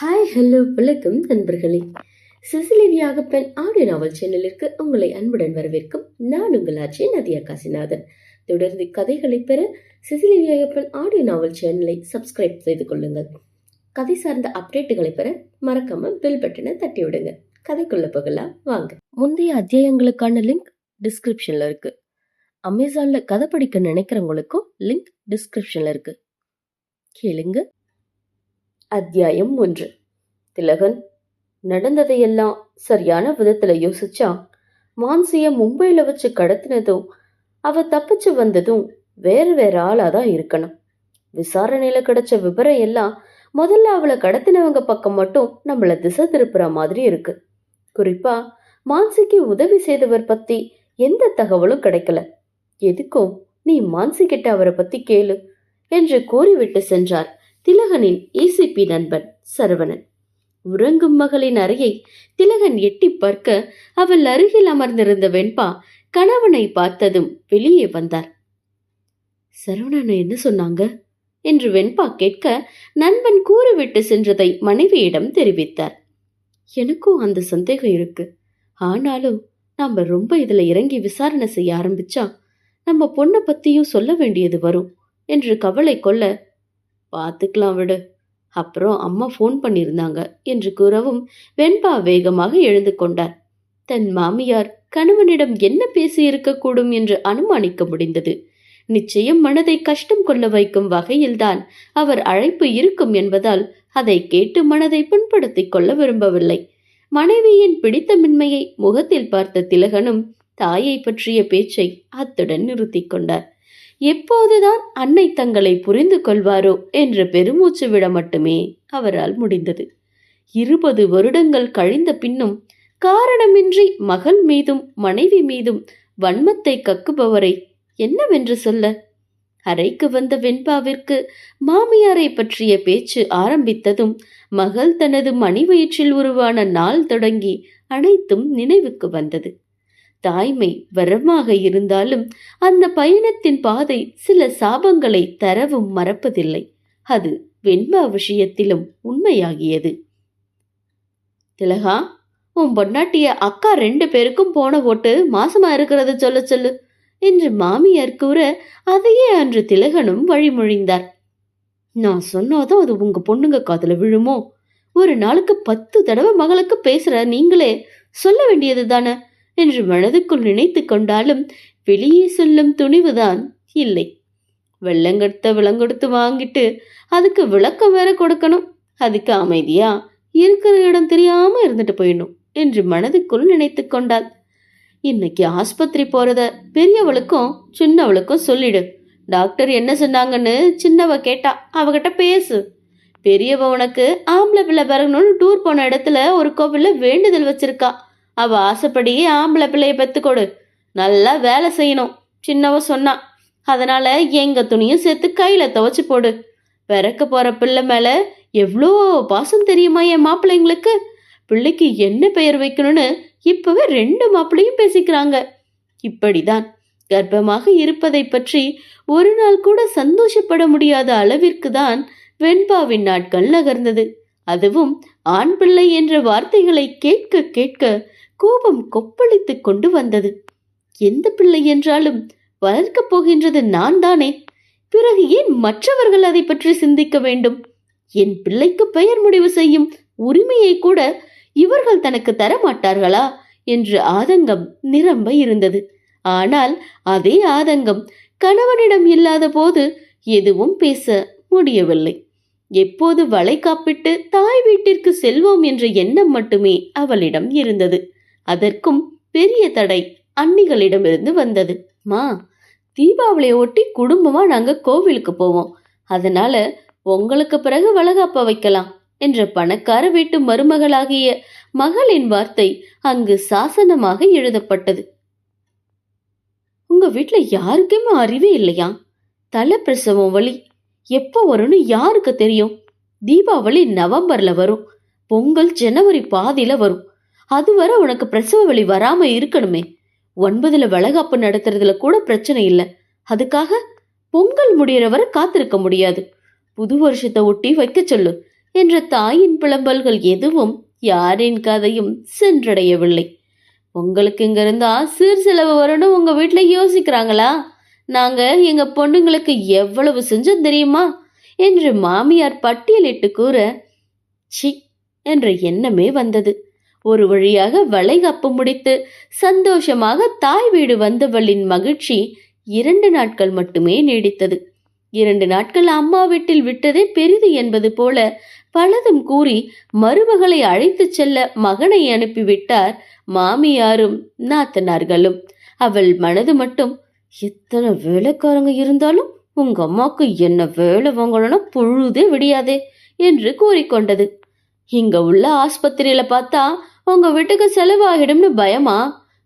Hi hello வணக்கம் நண்பர்களே. சிசிலிவியாக பெண் ஆடியோ நாவல் சேனலிற்கு உங்களை அன்புடன் வரவேற்கும் நான் உங்கள் ஆட்சி நதியா காசிநாதன். தொடர்ந்து கதைகளை பெற சிசிலிவியாக பெண் ஆடியோ நாவல் சேனலை சப்ஸ்கிரைப் செய்து கொள்ளுங்கள். கதை சார்ந்த அப்டேட்டுகளை பெற மறக்காம பெல் பட்டனை தட்டி விடுங்க. கதைக்குள்ள போகலாம் வாங்க. முந்தைய அத்தியாயங்களுக்கான லிங்க் டிஸ்கிரிப்ஷன்ல இருக்கு. அமேசான்ல கதை படிக்க நினைக்கிறவங்களுக்கும் லிங்க் டிஸ்கிரிப்ஷன்ல இருக்கு. கேளுங்க. அத்தியாயம் ஒன்று. திலகன் நடந்ததையெல்லாம் சரியான விதத்துல யோசிச்சா? மான்சிய மும்பையில வச்சு கடத்தினதும் அவ தப்பிச்சு வந்ததும் வேற வேற ஆளாதான் இருக்கணும். விசாரணையில கிடைச்ச விவரம் எல்லாம் முதல்ல அவளை கடத்தினவங்க பக்கம் மட்டும் நம்மள திசை திருப்புற மாதிரி இருக்கு. குறிப்பா மான்சிக்கு உதவி செய்தவர் பத்தி எந்த தகவலும் கிடைக்கல. எதுக்கும் நீ மான்சி கிட்ட அவரை பத்தி கேளு என்று கூறிவிட்டு சென்றார். திலகனின் ஏசிபி நண்பன் சரவணன். உறங்கும் மகளின் அறையை திலகன் எட்டி பார்க்க அவள் அருகில் அமர்ந்திருந்த வெண்பா கணவனை பார்த்ததும் வெளியே வந்தார். சரவணன் என்ன சொன்னாங்க? என்று வெண்பா கேட்க நண்பன் கூறிவிட்டு சென்றதை மனைவியிடம் தெரிவித்தார். எனக்கும் அந்த சந்தேகம் இருக்கு. ஆனாலும் நாம ரொம்ப இதுல இறங்கி விசாரணை செய்ய ஆரம்பிச்சா நம்ம பொண்ணை பத்தியும் சொல்ல வேண்டியது வரும் என்று கவலை கொள்ள பார்த்துக்கலாம் விடு. அப்புறம் அம்மா ஃபோன் பண்ணியிருந்தாங்க என்று கூறவும் வெண்பா வேகமாக எழுந்து கொண்டார். தன் மாமியார் கணவனிடம் என்ன பேசியிருக்கக்கூடும் என்று அனுமானிக்க முடிந்தது. நிச்சயம் மனதை கஷ்டம் கொள்ள வைக்கும் வகையில்தான் அவர் அழைப்பு இருக்கும் என்பதால் அதை கேட்டு மனதை புண்படுத்திக் கொள்ள விரும்பவில்லை. மனைவியின் பிடித்தமின்மையை முகத்தில் பார்த்த திலகனும் தாயை பற்றிய பேச்சை அத்துடன் நிறுத்திக் கொண்டார். எப்போதுதான் அன்னை தங்களை புரிந்து கொள்வாரோ என்ற பெருமூச்சு விட மட்டுமே அவரால் முடிந்தது. இருபது வருடங்கள் கழிந்த பின்னும் காரணமின்றி மகள் மீதும் மனைவி மீதும் வன்மத்தை கக்குபவரை என்னவென்று சொல்ல? அறைக்கு வந்த வெண்பாவிற்கு மாமியாரை பற்றிய பேச்சு ஆரம்பித்ததும் மகள் தனது மணிவயிற்றில் உருவான நாள் தொடங்கி அனைத்தும் நினைவுக்கு வந்தது. தாய்மை வரமாக இருந்தாலும் அந்த பயணத்தின் பாதை சில சாபங்களை தரவும் மறப்பதில்லை. அது வெண்பா விஷயத்திலும் உண்மையாகியது. திலகா உன் பொன்னாட்டிய அக்கா ரெண்டு பேருக்கும் போன ஓட்டு மாசமா இருக்கிறத சொல்ல சொல்லு என்று மாமியார் கூற அதையே அன்று திலகனும் வழிமொழிந்தார். நான் சொன்னாதான் அது உங்க பொண்ணுங்க காதல விழுமோ? ஒரு நாளுக்கு பத்து தடவை மகளுக்கு பேசுற நீங்களே சொல்ல வேண்டியது தானே என்று மனதுக்குள் நினைத்து கொண்டாலும் வெளியே சொல்லும் துணிவுதான் இல்லை. வெள்ளங்கெடுத்த விலங்கொடுத்து வாங்கிட்டு அதுக்கு விளக்கம் வேற கொடுக்கணும். அதுக்கு அமைதியா இருக்கிற இடம் தெரியாம இருந்துட்டு போயிடணும் என்று மனதுக்குள் நினைத்து கொண்டாள். இன்னைக்கு ஆஸ்பத்திரி போறத பெரியவளுக்கும் சின்னவளுக்கும் சொல்லிடு. டாக்டர் என்ன சொன்னாங்கன்னு சின்னவ கேட்டா அவகிட்ட பேசு. பெரியவ உனக்கு ஆம்பளை பிள்ளை பிறகணும்னு டூர் போன இடத்துல ஒரு கோவில்ல வேண்டுதல் வச்சிருக்கா. அவ ஆசைப்படியே ஆம்பளை பிள்ளைய பெத்துக்கொடு. நல்லா வேலை செய்யணும் சின்னவ சொன்னா. அதனால எங்க துணியும் சேர்த்து கையில துவைச்சு போடு. பிறக்க போற பிள்ளை மேல எவ்வளோ பாசம் தெரியுமா என் மாப்பிள்ளைங்களுக்கு? பிள்ளைக்கு என்ன பெயர் வைக்கணும்னு இப்பவே ரெண்டு மாப்பிள்ளையும் பேசிக்கிறாங்க. இப்படிதான் கர்ப்பமாக இருப்பதை பற்றி ஒரு நாள் கூட சந்தோஷப்பட முடியாத அளவிற்கு தான் வெண்பாவின் நாட்கள் நகர்ந்தது. அதுவும் ஆண் பிள்ளை என்ற வார்த்தைகளை கேட்க கேட்க கோபம் கொப்பளித்து கொண்டு வந்தது. எந்த பிள்ளை என்றாலும் வளர்க்கப் போகின்றது நான் தானே. பிறகு ஏன் மற்றவர்கள் அதை பற்றி சிந்திக்க வேண்டும்? என் பிள்ளைக்கு பெயர் முடிவு செய்யும் உரிமையை கூட இவர்கள் தனக்கு தர மாட்டார்களா? என்று ஆதங்கம் நிரம்ப இருந்தது. ஆனால் அதே ஆதங்கம் கணவனிடம் இல்லாத போது எதுவும் பேச முடியவில்லை. எப்போது வளை காப்பிட்டு தாய் வீட்டிற்கு செல்வோம் என்ற எண்ணம் மட்டுமே அவளிடம் இருந்தது. அதற்கும் பெரிய தடை அன்னிகளிடமிருந்து வந்தது. மா தீபாவளியை ஒட்டி குடும்பமா நாங்க கோவிலுக்கு போவோம். அதனால உங்களுக்கு பிறகு வளகாப்ப வைக்கலாம் என்ற பணக்கார வீட்டு மருமகளாகிய மகளின் வார்த்தை அங்கு சாசனமாக எழுதப்பட்டது. உங்க வீட்டுல யாருக்குமே அறிவே இல்லையா? தலை பிரசவம் வழி எப்போ வரும்னு யாருக்கு தெரியும்? தீபாவளி நவம்பர்ல வரும் பொங்கல் ஜனவரி பாதியில வரும். அதுவரை உனக்கு பிரசவ வழி வராம இருக்கணுமே. ஒன்பதுல வளகாப்பு நடத்துறதுல கூட பிரச்சனை இல்லை. அதுக்காக பொங்கல் முடியற வரை காத்திருக்க முடியாது. புது வருஷத்தை ஒட்டி வைக்க சொல்லு என்ற தாயின் புலம்பல்கள் எதுவும் யாரின் கதையும் சென்றடையவில்லை. உங்களுக்கு இங்கிருந்தா சீர் செலவு வரணும் உங்க வீட்டுல யோசிக்கிறாங்களா? நாங்க எங்க பொண்ணுங்களுக்கு எவ்வளவு செஞ்சோம் தெரியுமா? என்று மாமியார் பட்டியலிட்டு கூற சி என்ற எண்ணமே வந்தது. ஒரு வழியாக வளைகாப்பு முடித்து சந்தோஷமாக தாய் வீடு வந்தவளின் மகிழ்ச்சி இரண்டு நாட்கள் மட்டுமே நீடித்தது. இரண்டு நாட்கள் அம்மா வீட்டில் விட்டதே பெரிது என்பது போல பலதும் கூறி மருமகளை அழைத்துச் செல்ல மகனை அனுப்பிவிட்டார் மாமியாரும் நாத்தனார்களும். அவள் மனது மட்டும் எத்தனை வேலைக்காரங்க இருந்தாலும் உங்க அம்மாக்கு என்ன வேலை வாங்கணும்னா பொழுதே விடியாதே என்று கூறிக்கொண்டது. இங்க உள்ள ஆஸ்பத்திரியில பார்த்தா உங்க வீட்டுக்கு செலவாகிடும்னு பயமா?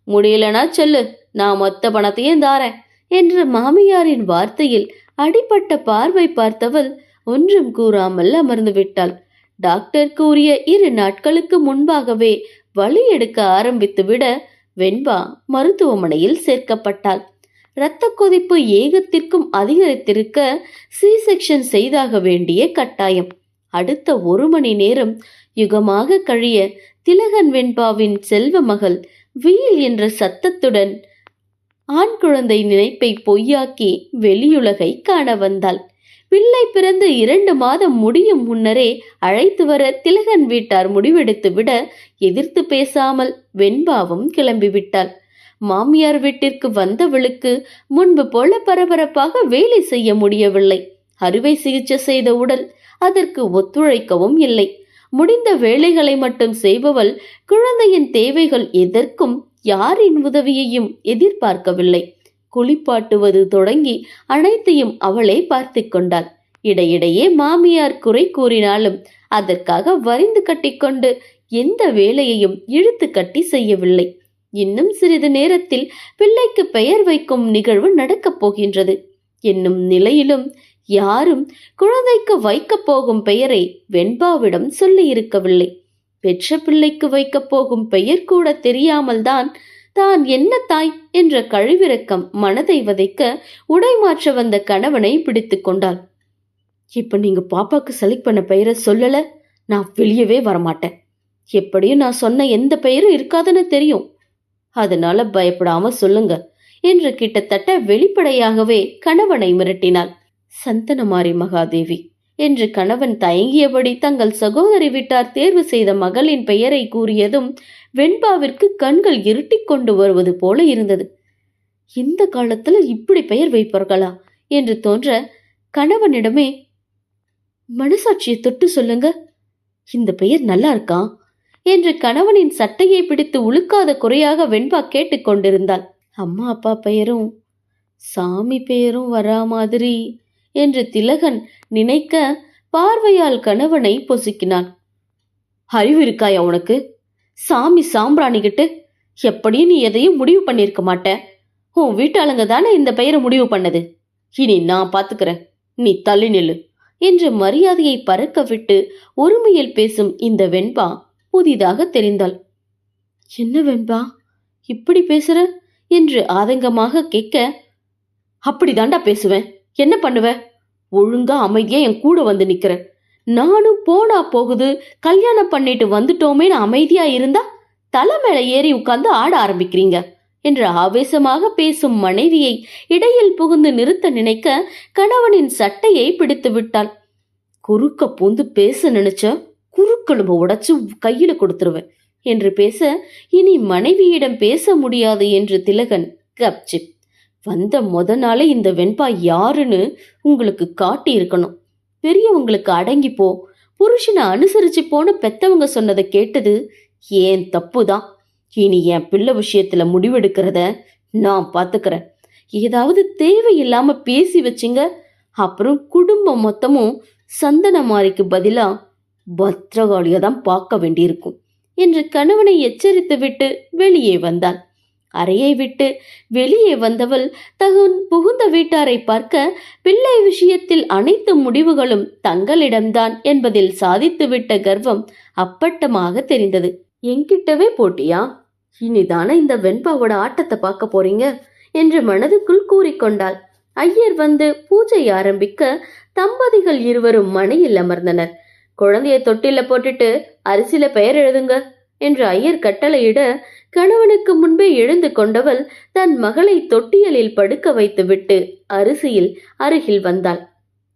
முடியலனா சொல்லு நான் மொத்த பணத்தையும் தாரேன் என்ற மாமியாரின் வார்த்தையில் அடிப்பட்ட பார்வை பார்த்தவள் ஒன்றும் கூறாமல் அமர்ந்து விட்டாள். டாக்டர் கூறிய இரு நாட்களுக்கு முன்பாகவே வலி எடுக்க ஆரம்பித்து விட வெண்பா மருத்துவமனையில் சேர்க்கப்பட்டாள். இரத்த கொதிப்பு ஏகத்திற்கும் அதிகரித்திருக்க சி செக்ஷன் செய்தாக வேண்டிய கட்டாயம். அடுத்த ஒரு மணி நேரம் யுகமாக கழிய திலகன் வெண்பாவின் செல்வ மகள் வீல் என்ற சத்தத்துடன் ஆண் குழந்தை நினைப்பை பொய்யாக்கி வெளியுலகை காண வந்தாள். பிள்ளை பிறந்து இரண்டு மாதம் முடியும் முன்னரே அழைத்து வர திலகன் வீட்டார் முடிவெடுத்து விட எதிர்த்து பேசாமல் வெண்பாவும் கிளம்பிவிட்டாள் மாமியார் வீட்டிற்கு வந்தவளுக்கு முன்பு போல பரபரப்பாக வேலை செய்ய முடியவில்லை. அறுவை சிகிச்சை செய்த உடல் அதற்கு ஒத்துழைக்கவும் இல்லை. முடிந்த வேலைகளை மட்டும் செய்பவள் குழந்தையின் தேவைகள் எதற்கும் யாரின் உதவியையும் எதிர்பார்க்கவில்லை. குளிப்பாட்டுவது தொடங்கி அனைத்தையும் அவளே பார்த்து கொண்டாள். இடையிடையே மாமியார் குறை கூறினாலும் அதற்காக வரிந்து கட்டிக்கொண்டு எந்த வேலையையும் இழுத்து கட்டி செய்யவில்லை. இன்னும் சிறிது நேரத்தில் பிள்ளைக்கு பெயர் வைக்கும் நிகழ்வு நடக்கப் போகின்றது. என்னும் நிலையிலும் யாரும் குழந்தைக்கு வைக்கப் போகும் பெயரை வெண்பாவிடம் சொல்லியிருக்கவில்லை. பெற்ற பிள்ளைக்கு வைக்கப் போகும் பெயர் கூட தெரியாமல்தான் தான் என்ன தாய் என்ற கழிவிறக்கம் மனதை வதைக்க உடை மாற்ற வந்த கணவனை பிடித்து கொண்டாள். இப்ப நீங்க பாப்பாக்கு செலக்ட் பண்ண பெயரை சொல்லல நான் வெளியவே வரமாட்டேன். எப்படியும் நான் சொன்ன எந்த பெயரும் இருக்காதுன்னு தெரியும். அதனால பயப்படாம சொல்லுங்க என்று கிட்டத்தட்ட வெளிப்படையாகவே கணவனை மிரட்டினாள். சந்தனமாரி மகாதேவி. என்று கணவன் தயங்கியபடி தங்கள் சகோதரி வீட்டார் தேர்வு செய்த மகளின் பெயரை கூறியதும் வெண்பாவிற்கு கண்கள் இருட்டிக் கொண்டு வருவது போல இருந்தது. இந்த காலத்துல இப்படி பெயர் வைப்பார்களா? என்று தோன்ற கணவனிடமே மனசாட்சியை தொட்டு சொல்லுங்க. இந்த பெயர் நல்லா இருக்கா? என்று கணவனின் சட்டையை பிடித்து உழுக்காத குறையாக வெண்பா கேட்டுக்கொண்டிருந்தாள் அம்மா அப்பா பெயரும் சாமி பெயரும் வரா மாதிரி. என்று திலகன் நினைக்க பார்வையால் கணவனை பொசுக்கினான். அறிவு இருக்காயா உனக்கு? சாமி சாம்பிராணிகிட்டு எப்படியும் நீ எதையும் முடிவு பண்ணியிருக்க மாட்ட. உன் வீட்டாளுங்க தானே இந்த பெயரை முடிவு பண்ணது. இனி நான் பாத்துக்கிறேன். நீ தள்ளி நில்லு என்று மரியாதையை பறக்க விட்டு ஒருமையில் பேசும் இந்த வெண்பா புதிதாக தெரிந்தாள். என்ன வெண்பா? இப்படி பேசுற? என்று ஆதங்கமாக கேட்க அப்படிதாண்டா பேசுவேன். என்ன பண்ணுவ? ஒழுங்கா அமைதியா என் கூட வந்து நிக்கிற. நானும் போனா போகுது கல்யாணம் பண்ணிட்டு வந்துட்டோமேன்னு அமைதியா இருந்தா தலை மேல ஏறி உட்கார்ந்து ஆட ஆரம்பிக்கிறீங்க என்று ஆவேசமாக பேசும் மனைவியை இடையில் புகுந்து நிறுத்த நினைக்க கணவனின் சட்டையை பிடித்து விட்டாள். குறுக்க பூந்து பேச நினைச்ச குறுக்கெலும்பு உடைச்சு கையில கொடுத்துருவேன் என்று பேச இனி மனைவியிடம் பேச முடியாது என்று திலகன் கப்சிப் வந்த முத நாளே இந்த வெண்பா யாருன்னு உங்களுக்கு காட்டி இருக்கணும் பெரியவங்களுக்கு அடங்கி போ. புருஷனை அனுசரிச்சு போன பெத்தவங்க சொன்னதை கேட்டது ஏன் தப்பு தான் இனி என் பிள்ளை விஷயத்துல முடிவெடுக்கிறத நான் பாத்துக்கிறேன். ஏதாவது தேவையில்லாம பேசி வச்சிங்க. அப்புறம் குடும்பம் மொத்தமும் சந்தனமாரிக்கு பதிலா பத்ரகாளியை தான் பார்க்க வேண்டியிருக்கும். என்று கணவனை எச்சரித்து விட்டு வெளியே வந்தான். அறையை விட்டு வெளியே வந்தவள் தகுன் புகுந்த வீட்டாரை பார்க்க பிள்ளை விஷயத்தில் அனைத்து முடிவுகளும் தங்களிடம்தான் என்பதில் சாதித்துவிட்ட கர்வம் அப்பட்டமாக தெரிந்தது. என்கிட்டவே போட்டியா? இனிதானே இந்த வெண்பாவோட ஆட்டத்தை பார்க்க போறீங்க? என்று மனதுக்குள் கூறிக்கொண்டாள். ஐயர் வந்து பூஜை ஆரம்பிக்க தம்பதிகள் இருவரும் மனையில் அமர்ந்தனர். குழந்தைய தொட்டில போட்டுட்டு அரிசியில பெயர் எழுதுங்க. என்று ஐயர் கட்டளையிட கணவனுக்கு முன்பே எழுந்து கொண்டவள் தன் மகளை தொட்டியலில் படுக்க வைத்துவிட்டு அரிசியில் அருகில் வந்தாள்.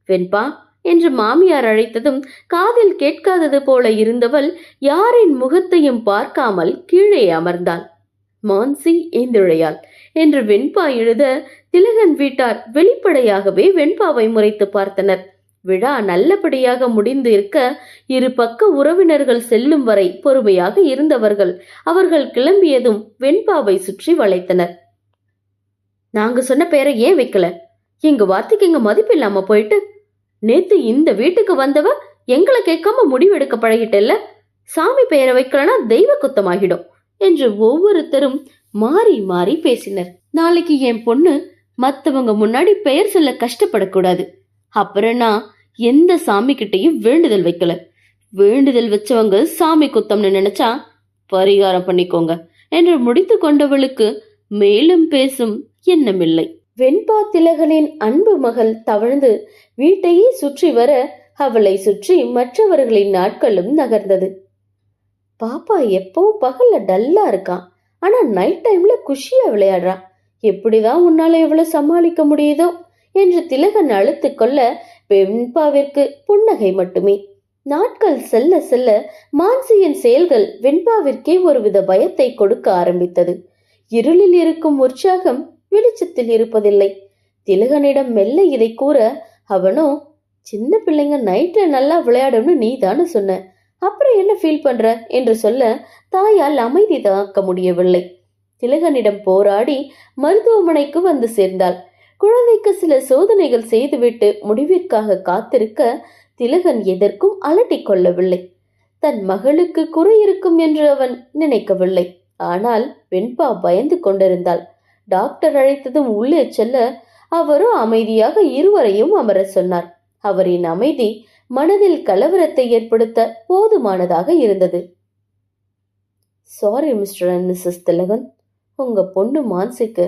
வெண்பா என்று மாமியார் அழைத்ததும் காதில் கேட்காதது போல இருந்தவள் யாரின் முகத்தையும் பார்க்காமல் கீழே அமர்ந்தாள். மான்சி ஏந்திழையாள் என்று வெண்பா எழுத திலகன் வீட்டார் வெளிப்படையாகவே வெண்பாவை முறைத்து பார்த்தனர். விழா நல்லபடியாக முடிந்து இருக்க இரு பக்க உறவினர்கள் செல்லும் வரை பொறுமையாக இருந்தவர்கள். அவர்கள் கிளம்பியதும் வெண்பாவை சுற்றி வளைத்தனர். நாங்க சொன்ன பேரை ஏன் வைக்கல? எங்க வார்த்தைக்கு எங்க மதிப்பு இல்லாம போயிட்டு. நேத்து இந்த வீட்டுக்கு வந்தவ எங்களை கேட்காம முடிவெடுக்க பழகிட்டல்ல? சாமி பெயரை வைக்கலனா தெய்வ குத்தமாகிடும் என்று ஒவ்வொருத்தரும் மாறி மாறி பேசினர். நாளைக்கு என் பொண்ணு மத்தவங்க முன்னாடி பெயர் சொல்ல கஷ்டப்படக்கூடாது. அப்புறம் நான் எந்த சாமி கிட்டையும் வேண்டுதல் வைக்கல. வேண்டுதல் வச்சவங்க சாமி குத்தம்னு நினைச்சா பரிகாரம் பண்ணிக்கோங்க என்று முடித்து கொண்டவளுக்கு மேலும் பேசும் எண்ணமில்லை. வெண்பா திலகனின் அன்பு மகள் தவழ்ந்து வீட்டையே சுற்றி வர அவளை சுற்றி மற்றவர்களின் நாட்களும் நகர்ந்தது. பாப்பா எப்பவும் பகல்ல டல்லா இருக்கான் ஆனா நைட் டைம்ல குஷியா விளையாடுறான் எப்படிதான் உன்னால எவ்வளவு சமாளிக்க முடியுதோ? என்று திலகன் அழுத்து கொள்ள வெண்பாவிற்கு புன்னகை மட்டுமே. நாட்கள் செல்ல செல்ல மான்சியின் செயல்கள் வெண்பாவிற்கே ஒருவித பயத்தை கொடுக்க ஆரம்பித்தது. இருளில் இருக்கும் உற்சாகம் வெளிச்சத்தில் இருப்பதில்லை. திலகனிடம் மெல்ல இதை கூற அவனோ சின்ன பிள்ளைங்க நைட்ல நல்லா விளையாடும்னு நீ தானே சொன்ன. அப்புறம் என்ன ஃபீல் பண்ற? என்று சொல்ல தாயால் அமைதி தாக்க முடியவில்லை. திலகனிடம் போராடி மருத்துவமனைக்கு வந்து சேர்ந்தாள். குழந்தைக்கு சில சோதனைகள் செய்துவிட்டு முடிவிற்காக காத்திருக்க திலகன் எதற்கும் அலட்டிக் கொள்ளவில்லை. தன் மகளுக்கு குறை இருக்கும் என்று அவன் நினைக்கவில்லை. ஆனால் வெண்பா பயந்து கொண்டிருந்தாள். டாக்டர் அழைத்ததும் உள்ளே செல்ல அவரும் அமைதியாக இருவரையும் அமர சொன்னார். அவரின் அமைதி மனதில் கலவரத்தை ஏற்படுத்த போதுமானதாக இருந்தது. Sorry mister and missus Thilakan. உங்க பொண்ணு மான்சிக்கு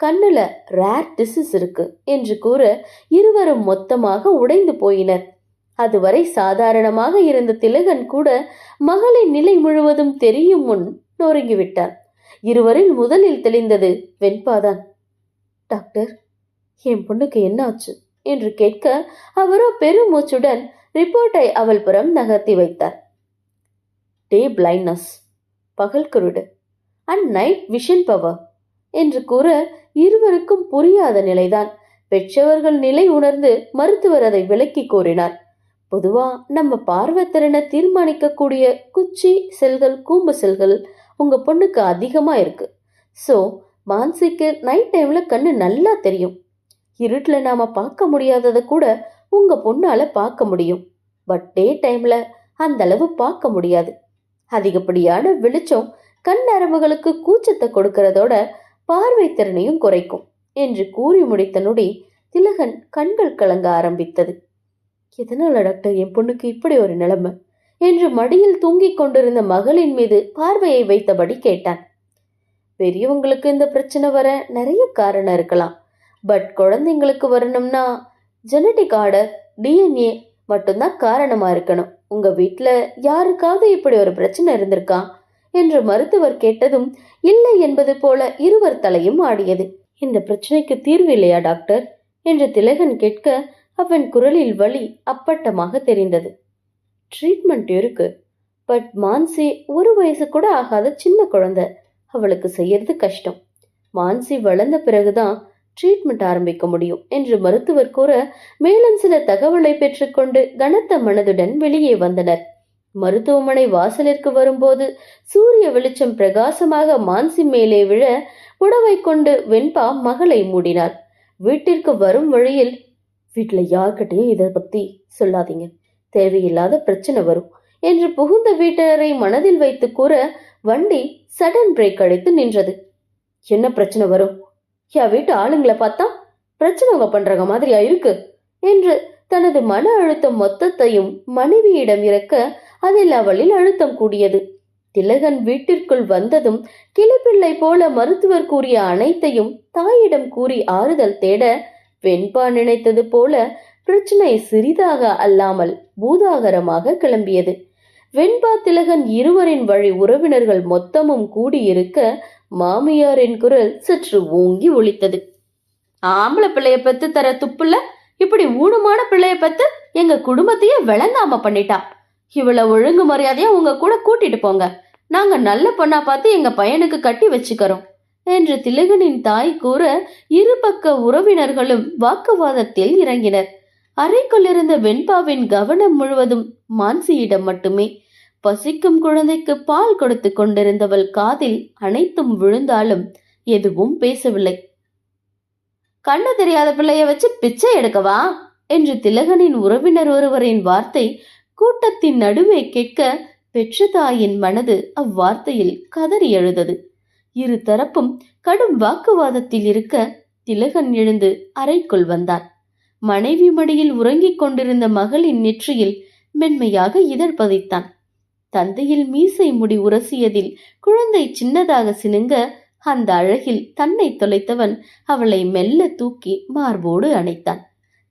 கண்ணுல ரேர் டிசீஸ் இருக்கு என்று கூற இருவரும் மொத்தமாக உடைந்து போயினர். அதுவரை சாதாரணமாக இருந்த திலகன் கூட மகளின் நிலை முழுவதும் தெரியும் முன் நொறுங்கிவிட்டார். இருவரில் முதலில் தெளிந்தது வெண்பாதான். டாக்டர் என் பொண்ணுக்கு என்ன ஆச்சு என்று கேட்க அவரோ பெருமூச்சுடன் ரிப்போர்ட்டை அவள் புறம் நகர்த்தி வைத்தார். டே பிளைண்ட்னஸ் பகல் குருடு அண்ட் நைட் விஷன் பவர். என்று கூற இருவருக்கும் புரியாத நிலைதான். பெற்றவர்கள் நிலை உணர்ந்து மருத்துவர் அதை விளக்கி கூறினார். பொதுவா நம்ம பார்வைத்திறனை தீர்மானிக்கக்கூடிய குச்சி செல்கள் கூம்பு செல்கள் உங்க பொண்ணுக்கு அதிகமா இருக்கு. ஸோ மான்சிக்கு நைட் டைம்ல கண்ணு நல்லா தெரியும். இருட்டில் நாம பார்க்க முடியாததை கூட உங்க பொண்ணால பார்க்க முடியும். பட் டே டைம்ல அந்த அளவு பார்க்க முடியாது. அதிகப்படியான வெளிச்சம் கண் நரம்புகளுக்கு கூச்சத்தை கொடுக்கறதோட பார்வை திறனையும் குறைக்கும் என்று கூறி முடித்த நொடி திலகன் கண்கள் கலங்க ஆரம்பித்தது. எதனால டாக்டர்? என் பொண்ணுக்கு இப்படி ஒரு நிலைமை? என்று மடியில் தூங்கிக் கொண்டிருந்த மகளின் மீது பார்வையை வைத்தபடி கேட்டான். பெரியவங்களுக்கு இந்த பிரச்சனை வர நிறைய காரணம் இருக்கலாம். பட் குழந்தைங்களுக்கு வரணும்னா ஜெனட்டிக் ஆர்டர் டிஎன்ஏ மட்டும்தான் காரணமா இருக்கணும். உங்க வீட்டில் யாருக்காவது இப்படி ஒரு பிரச்சனை இருந்திருக்கா? என்று மருத்துவர் கேட்டதும் இல்லை என்பது போல இருவர் தலையும் ஆடியது. இந்த பிரச்சனைக்கு தீர்வு இல்லையா டாக்டர்? என்று திலகன் கேட்க அவன் குரலில் வலி அப்பட்டமாக தெரிந்தது. ட்ரீட்மெண்ட் இருக்கு. பட் மான்சி ஒரு வயசு கூட ஆகாத சின்ன குழந்தை. அவளுக்கு செய்யறது கஷ்டம். மான்சி வளர்ந்த பிறகுதான் ட்ரீட்மெண்ட் ஆரம்பிக்க முடியும் என்று மருத்துவர் கூற மேலும் சில தகவலை பெற்றுக்கொண்டு கனத்த மனதுடன் வெளியே வந்தனர். மருத்துவமனை வாசலிற்கு வரும்போது சூரிய வெளிச்சம் பிரகாசமாக மான்சி மேலே விழ புடவை கொண்டு வெண்பா மகளை மூடினார். வீட்டிற்கு வரும் வழியில் வீட்டில் யார்கிட்டயும் இதை பத்தி சொல்லாதீங்க. தேவையில்லாத பிரச்சனை வரும் என்று புகுந்த வீட்டினரை மனதில் வைத்து கூற வண்டி சடன் பிரேக் அடித்து நின்றது. என்ன பிரச்சனை வரும்? யா வீட்டு ஆளுங்களை பார்த்தா பிரச்சனை அவங்க பண்றாங்க மாதிரியா இருக்கு? என்று தனது மன அழுத்தம் மொத்தத்தையும் மனைவியிடம் இறக்க அதில் அவளில் அழுத்தம் கூடியது. திலகன் வீட்டிற்குள் வந்ததும் கிளிப்பிள்ளை போல மருத்துவர் கூறிய அனைத்தையும் தாயிடம் கூறி ஆறுதல் தேட வெண்பா நினைத்தது போல பிரச்சனை சிறிதாக அல்லாமல் பூதாகரமாக கிளம்பியது. வெண்பா திலகன் இருவரின் வழி உறவினர்கள் மொத்தமும் கூடியிருக்க மாமியாரின் குரல் சற்று ஓங்கி ஒழித்தது ஆம்பளை பிள்ளைய பத்து தர துப்புல இப்படி ஊனமான பிள்ளைய பத்து எங்க குடும்பத்தையே விளங்காம பண்ணிட்டா? இவள ஒழுங்கு மரியாதையா உங்க கூட கூட்டிட்டு போங்க. நாங்க நல்ல பொண்ணா பார்த்து எங்க பையனுக்கு கட்டி வச்சுக்கிறோம் என்று திலகனின் தாய் கூற இருபக்க உறவினர்களும் வாக்குவாதத்தில் இறங்கினர். அறைக்குள்ளிருந்த வெண்பாவின் கவனம் முழுவதும் மான்சியிடம் மட்டுமே. பசிக்கும் குழந்தைக்கு பால் கொடுத்து கொண்டிருந்தவள் காதில் அனைத்தும் விழுந்தாலும் எதுவும் பேசவில்லை. கண்ணு தெரியாத பிள்ளைய வச்சு பிச்சை எடுக்கவா? என்று திலகனின் உறவினர் ஒருவரின் வார்த்தை கூட்டத்தின் நடுவே கேட்க பெற்றதாயின் மனது அவ்வார்த்தையில் கதறி எழுதது இரு தரப்பும் கடும் வாக்குவாதத்தில் இருக்க திலகன் எழுந்து அறைக்குள் வந்தான். மனைவி மடியில் உறங்கிக் கொண்டிருந்த மகளின் நெற்றியில் மென்மையாக இதழ் பதித்தான். தந்தையில் மீசை முடி உரசியதில் குழந்தை சின்னதாக சினுங்க அந்த அழகில் தன்னை தொலைத்தவன் அவளை மெல்ல தூக்கி மார்போடு அணைத்தான்.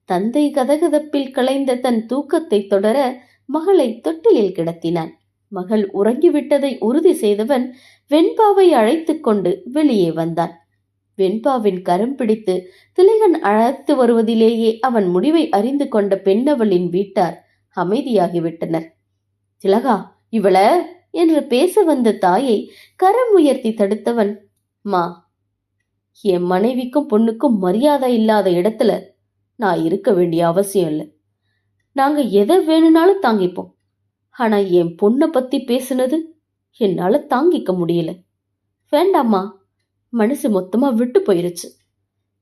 தந்தை கதகதப்பில் களைந்த தன் தூக்கத்தை தொடர மகளை தொட்டிலில் கிடத்தினான். மகள் உறங்கிவிட்டதை உறுதி செய்தவன் வெண்பாவை அழைத்துக் கொண்டு வெளியே வந்தான். வெண்பாவின் கரம் பிடித்து திலகன் அழைத்து வருவதிலேயே அவன் முடிவை அறிந்து கொண்ட பெண்ணவளின் வீட்டார் அமைதியாகிவிட்டனர். திலகா இவள? என்று பேச வந்த தாயை கரம் உயர்த்தி தடுத்தவன் மா என் மனைவிக்கும் பொண்ணுக்கும் மரியாதை இல்லாத இடத்துல நான் இருக்க வேண்டிய அவசியம் இல்லை. நாங்க எதை வேணும்னாலும் தாங்கிப்போம். ஆனா என் பொண்ணை பத்தி பேசுனது என்னால தாங்கிக்க முடியல. வேண்டாமா மனசு மொத்தமா விட்டு போயிருச்சு.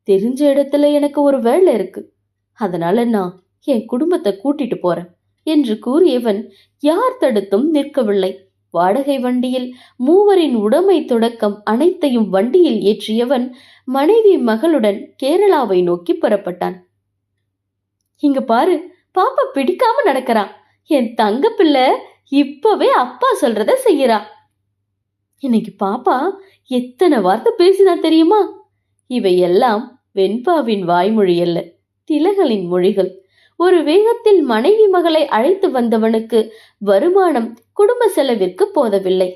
தெரிஞ்ச இடத்துல எனக்கு ஒரு வேலை இருக்கு. அதனால நான் என் குடும்பத்தை கூட்டிட்டு போறேன் என்று கூறியவன் யார் தடுத்தும் நிற்கவில்லை. வாடகை வண்டியில் மூவரின் உடைமை தொடக்கம் அனைத்தையும் வண்டியில் ஏற்றியவன் மனைவி மகளுடன் கேரளாவை நோக்கி புறப்பட்டான். இங்க பாரு பாப்பா பிடிக்காம நடக்கிறான் என் தங்க பிள்ளை இப்பவே அப்பா சொல்றத செய்யறா. இன்னைக்கு பாப்பா எத்தனை வார்த்தை பேசினா தெரியுமா? இவையெல்லாம் வெண்பாவின் வாய்மொழி அல்ல திலகளின் மொழிகள். ஒரு வேகத்தில் மனைவி மகளை அழைத்து வந்தவனுக்கு வருமானம் குடும்ப செலவிற்கு போதவில்லை.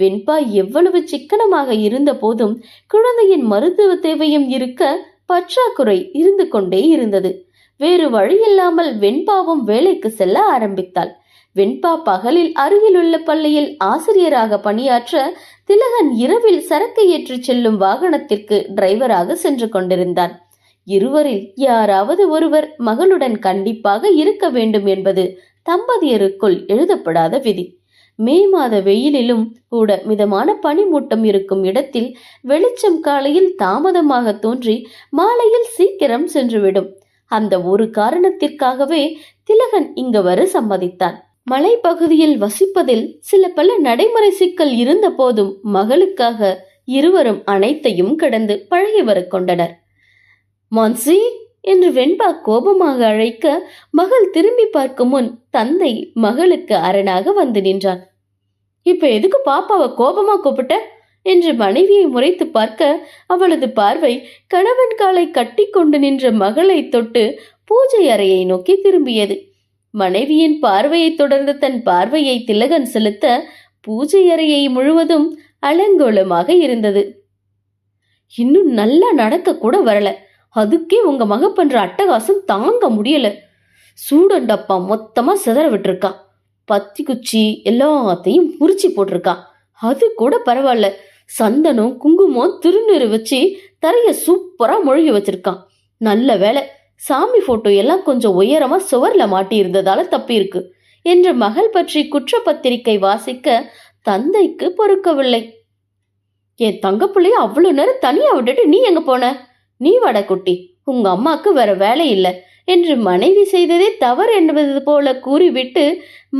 வெண்பா எவ்வளவு சிக்கனமாக இருந்த போதும் குழந்தையின் மருத்துவ தேவையும் இருக்க பற்றாக்குறை இருந்து கொண்டே இருந்தது. வேறு வழியில்லாமல் வெண்பாவும் வேலைக்கு செல்ல ஆரம்பித்தாள். வெண்பா பகலில் அருகிலுள்ள பள்ளியில் ஆசிரியராக பணியாற்ற திலகன் இரவில் சரக்கு ஏற்றிச் செல்லும் வாகனத்திற்கு டிரைவராக சென்று கொண்டிருந்தான். இருவரில் யாராவது ஒருவர் மகளுடன் கண்டிப்பாக இருக்க வேண்டும் என்பது தம்பதியருக்குள் எழுதப்படாத விதி. மே மாத வெயிலிலும் கூட மிதமான பனிமூட்டம் இருக்கும் இடத்தில் வெளிச்சம் காலையில் தாமதமாக தோன்றி மாலையில் சீக்கிரம் சென்றுவிடும். அந்த ஒரு காரணத்திற்காகவே திலகன் இங்கு வர சம்மதித்தான். மலைப்பகுதியில் வசிப்பதில் சில பல நடைமுறை சிக்கல் இருந்த போதும் மகளுக்காக இருவரும் அனைத்தையும் கடந்து பழகி வரக் கொண்டனர். மான்சி என்று வெண்பா கோபமாக அழைக்க மகள் திரும்பி பார்க்கும் முன் தந்தை மகளுக்கு அரணாக வந்து நின்றான். இப்ப எதுக்கு பாப்பாவை கோபமா கூப்பிட்ட? என்று மனைவியை முறைத்து பார்க்க அவளது பார்வை கணவன் காலை கட்டி கொண்டு நின்ற மகளை தொட்டு பூஜை அறையை நோக்கி திரும்பியது. மனைவியின் பார்வையை தொடர்ந்து தன் பார்வையை திலகன் செலுத்த பூஜை அறையை முழுவதும் அலங்கோலமாக இருந்தது. இன்னும் நல்லா நடக்க கூட வரல. அதுக்கே உங்க மக பண்ற அட்டகாசம் தாங்க முடியல. சூடண்டப்பா மொத்தமா சிதற விட்டுருக்கா. பத்தி குச்சி எல்லாத்தையும் முறிச்சு போட்டிருக்கா. அது கூட பரவாயில்ல. சந்தனம் குங்குமம் திருநீறு வச்சு தரைய சூப்பரா மொழிகி வச்சிருக்கான். நல்ல வேலை சாமி போட்டோ எல்லாம் கொஞ்சம் உயரமா சுவர்ல மாட்டி இருந்ததால தப்பி இருக்கு என்று மகள் பற்றி குற்றப்பத்திரிகை வாசிக்க தந்தைக்கு பொறுக்கவில்லை. என் தங்க பிள்ளைய அவ்வளவு நேரம் தனியா விட்டுட்டு நீ எங்க போன? நீ வட குட்டி உங்க அம்மாக்கு வேற வேலை இல்லை என்று மனைவி செய்ததே தவறு என்பது போல கூறிவிட்டு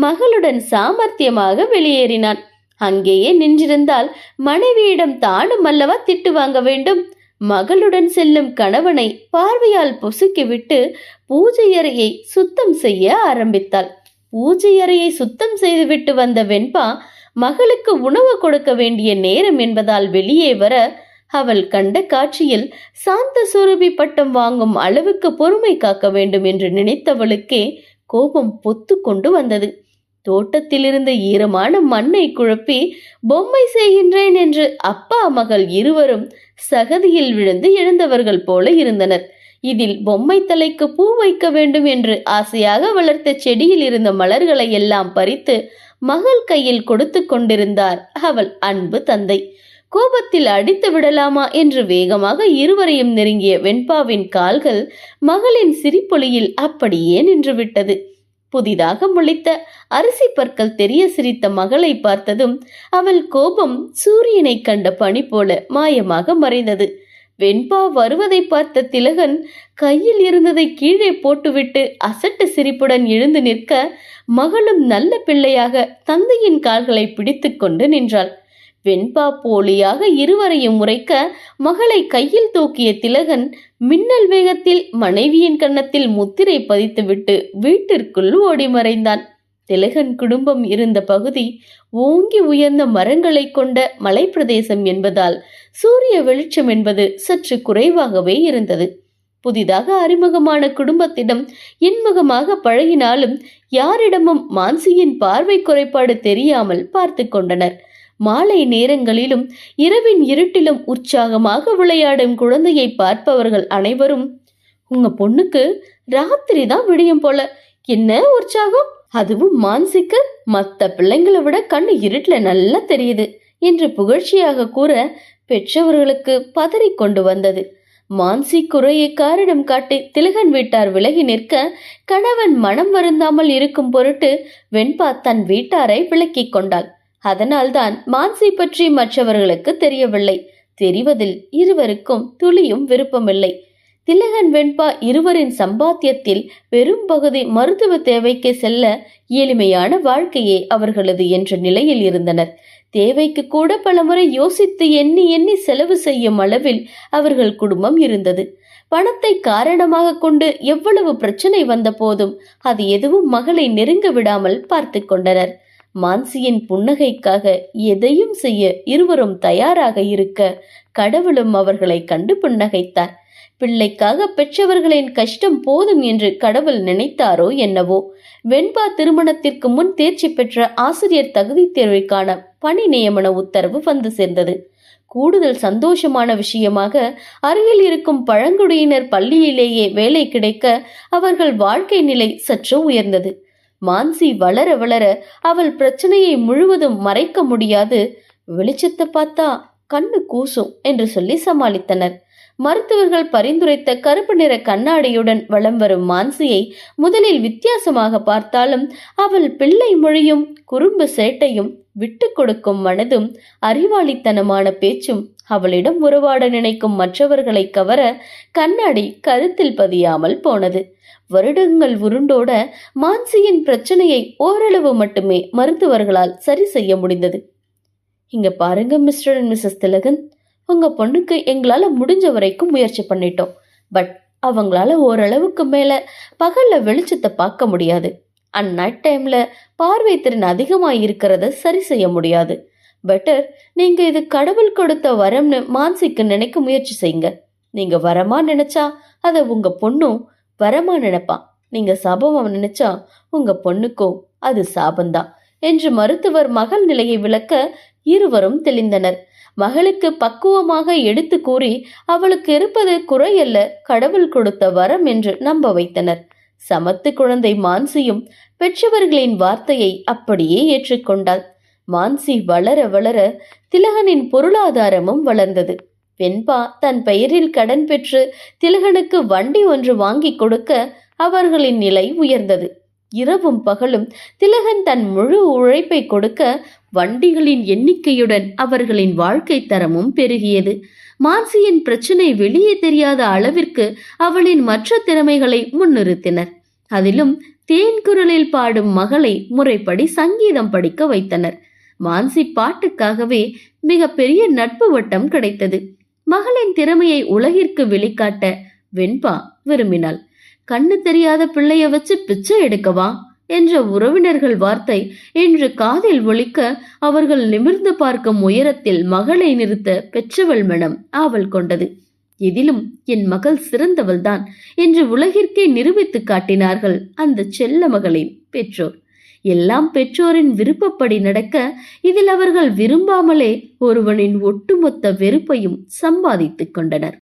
மகளுடன் சாமர்த்தியமாக வெளியேறினான். அங்கேயே நின்றிருந்தால் மனைவியிடம் தானும் அல்லவா திட்டு வாங்க வேண்டும்? மகளுடன் செல்லும் கணவனை பார்வையால் பொசுக்கிவிட்டு பூஜை அறையை சுத்தம் செய்ய ஆரம்பித்தாள். பூஜை அறையை சுத்தம் செய்துவிட்டு வந்த வெண்பா மகளுக்கு உணவு கொடுக்க வேண்டிய நேரம் என்பதால் வெளியே வர அவள் கண்ட காட்சியில் சாந்த சுரபி பட்டம் வாங்கும் அளவுக்கு பொறுமை காக்க வேண்டும் என்று நினைத்தவளுக்கே கோபம் பொத்து கொண்டு வந்தது. தோட்டத்திலிருந்த ஈரமான மண்ணை குழப்பி பொம்மை செய்கின்றேன் என்று அப்பா மகள் இருவரும் சகதியில் விழுந்து எழுந்தவர்கள் போல இருந்தனர். இதில் பொம்மை தலைக்கு பூ வைக்க வேண்டும் என்று ஆசையாக வளர்த்த செடியில் இருந்த மலர்களை எல்லாம் பறித்து மகள் கையில் கொடுத்து கொண்டிருந்தார் அவள் அன்பு தந்தை. கோபத்தில் அடித்து விடலாமா என்று வேகமாக இருவரையும் நெருங்கிய வெண்பாவின் கால்கள் மகளின் சிரிப்பொலியில் அப்படியே நின்றுவிட்டது. புதிதாக முளைத்த அரிசி பற்கள் தெரிய சிரித்த மகளை பார்த்ததும் அவள் கோபம் சூரியனை கண்ட பனி போல மாயமாக மறைந்தது. வெண்பா வருவதை பார்த்த திலகன் கையில் இருந்ததை கீழே போட்டுவிட்டு அசட்டு சிரிப்புடன் எழுந்து நிற்க மகளும் நல்ல பிள்ளையாக தந்தையின் கால்களை பிடித்துக்கொண்டு நின்றாள். வெண்பா போலியாக இருவரையும் உரைக்க மகளை கையில் தூக்கிய திலகன் மின்னல் வேகத்தில் மனைவியின் கன்னத்தில் முத்திரை பதித்துவிட்டு வீட்டிற்குள் ஓடி மறைந்தான். திலகன் குடும்பம் இருந்த பகுதி ஓங்கி உயர்ந்த மரங்களை கொண்ட மலைப்பிரதேசம் என்பதால் சூரிய வெளிச்சம் என்பது சற்று குறைவாகவே இருந்தது. புதிதாக அறிமுகமான குடும்பத்திடம் இன்முகமாக பழகினாலும் யாரிடமும் மான்சியின் பார்வை குறைபாடு தெரியாமல் பார்த்து கொண்டனர். மாலை நேரங்களிலும் இரவின் இருட்டிலும் உற்சாகமாக விளையாடும் குழந்தையை பார்ப்பவர்கள் அனைவரும் உங்க பொண்ணுக்கு ராத்திரி தான் விடியும் போல. என்ன உற்சாகம்? அதுவும் மான்சிக்கு மத்த பிள்ளைங்களை விட கண்ணு இருட்டில் நல்லா தெரியுது என்று புகழ்ச்சியாக கூற பெற்றவர்களுக்கு பதறிக் கொண்டு வந்தது. மான்சி குறையை காரணம் காட்டி திலகன் வீட்டார் விலகி நிற்க கணவன் மனம் வருந்தாமல் இருக்கும் பொருட்டு வெண்பா தன் வீட்டாரை விலக்கிக் கொண்டாள். அதனால்தான் மான்சி பற்றி மற்றவர்களுக்கு தெரியவில்லை. தெரிவதில் இருவருக்கும் துளியும் விருப்பமில்லை. திலகன் வெண்பா இருவரின் சம்பாத்தியத்தில் பெரும் பகுதி மருத்துவ தேவைக்கு செல்ல எளிமையான வாழ்க்கையே அவர்களது என்ற நிலையில் இருந்தனர். தேவைக்கு கூட பலமுறை யோசித்து எண்ணி எண்ணி செலவு செய்யும் அளவில் அவர்கள் குடும்பம் இருந்தது. பணத்தை காரணமாக கொண்டு எவ்வளவு பிரச்சனை வந்த போதும் அது எதுவும் மகளை நெருங்க விடாமல் பார்த்து கொண்டனர். மான்சியின் புன்னகைக்காக எதையும் செய்ய இருவரும் தயாராக இருக்க கடவுளும் அவர்களை கண்டு புன்னகைத்தார். பிள்ளைக்காக பெற்றவர்களின் கஷ்டம் போதும் என்று கடவுள் நினைத்தாரோ என்னவோ வெண்பா திருமணத்திற்கு முன் தேர்ச்சி பெற்ற ஆசிரியர் தகுதி தேர்விற்கான பணி நியமன உத்தரவு வந்து சேர்ந்தது. கூடுதல் சந்தோஷமான விஷயமாக அருகில் இருக்கும் பழங்குடியினர் பள்ளியிலேயே வேலை கிடைக்க அவர்கள் வாழ்க்கை நிலை சற்று உயர்ந்தது. மான்சி வளர வளர அவள் பிரச்சனையை முழுவதும் மறைக்க முடியாது. வெளிச்சத்தை பார்த்தா கண்ணு கூசும் என்று சொல்லி சமாளித்தனர். மருத்துவர்கள் பரிந்துரைத்த கருப்பு நிற கண்ணாடியுடன் வலம் வரும் மான்சியை முதலில் வித்தியாசமாக பார்த்தாலும் அவள் பிள்ளை மொழியும் குறும்பு சேட்டையும் விட்டு கொடுக்கும் மனதும் அறிவாளித்தனமான பேச்சும் அவளிடம் உறவாட நினைக்கும் மற்றவர்களை கவர கண்ணாடி கருத்தில் பதியாமல் போனது. வருடங்கள் உருண்டோட மான்சியின் பிரச்சனையை ஓரளவு மட்டுமே மருத்துவர்களால் சரி செய்ய முடிந்தது. இங்க பாருங்க மிஸ்டர் அண்ட் மிஸ்ஸஸ் திலகன். உங்க பொண்ணுக்கு எங்களால முடிஞ்ச வரைக்கும் முயற்சி பண்ணிட்டோம். பட் அவங்களால ஓரளவுக்கு மேல பகல்ல வெளிச்சத்தை பார்க்க முடியாது. அண்ட் நைட் டைம்ல பார்வை திறன் அதிகமாக இருக்கிறத சரி செய்ய முடியாது. பெட்டர் நீங்க இது கடவுள் கொடுத்த வரம்னு மான்சிக்கு நினைக்க முயற்சி செய்யுங்க. நீங்க வரமா நினைச்சா அதை உங்க பொண்ணும் வரமா நினைப்பான் நீங்க சாபமா நினைச்சா உங்க பொண்ணுக்கோ அது சாபந்தான் என்று மருத்துவர் மகள் நிலையை விளக்க இருவரும் தெளிந்தனர். மகளுக்கு பக்குவமாக எடுத்து கூறி அவளுக்கு இருப்பது குறையல்ல கடவுள் கொடுத்த வரம் என்று நம்ப வைத்தனர். சமத்து குழந்தை மான்சியும் பெற்றவர்களின் வார்த்தையை அப்படியே ஏற்றுக்கொண்டாள். மான்சி வளர வளர திலகனின் பொருளாதாரமும் வளர்ந்தது. வெண்பா தன் பெயரில் கடன் பெற்று திலகனுக்கு வண்டி ஒன்று வாங்கி கொடுக்க அவர்களின் நிலை உயர்ந்தது. இரவும் பகலும் திலகன் தன் முழு உழைப்பை கொடுக்க வண்டிகளின் எண்ணிக்கையுடன் அவர்களின் வாழ்க்கை தரமும் பெருகியது. மான்சியின் பிரச்சனை வெளியே தெரியாத அளவிற்கு அவளின் மற்ற திறமைகளை முன்னிறுத்தினர். அதிலும் தேன் குரலில் பாடும் மகளை முறைப்படி சங்கீதம் படிக்க வைத்தனர். மான்சி பாட்டுக்காகவே மிகப்பெரிய நட்பு வட்டம் கிடைத்தது. மகளின் திறமையை உலகிற்கு வெளிக்காட்ட வெண்பா விரும்பினாள். கண்ணு தெரியாத பிள்ளைய வச்சு பிச்சை எடுக்கவா என்ற உறவினர்கள் வார்த்தை இன்று காதில் ஒழிக்க அவர்கள் நிமிர்ந்து பார்க்கும் உயரத்தில் மகளை நிறுத்த பெற்றவள் மனம் ஆவல் கொண்டது. எதிலும் என் மகள் சிறந்தவள்தான் என்று உலகிற்கே நிரூபித்து காட்டினார்கள் அந்த செல்ல மகளின் பெற்றோர். எல்லாம் பெற்றோரின் விருப்பப்படி நடக்க இதில் அவர்கள் விரும்பாமலே ஒருவனின் ஒட்டுமொத்த வெறுப்பையும் சம்பாதித்துக் கொண்டனர்.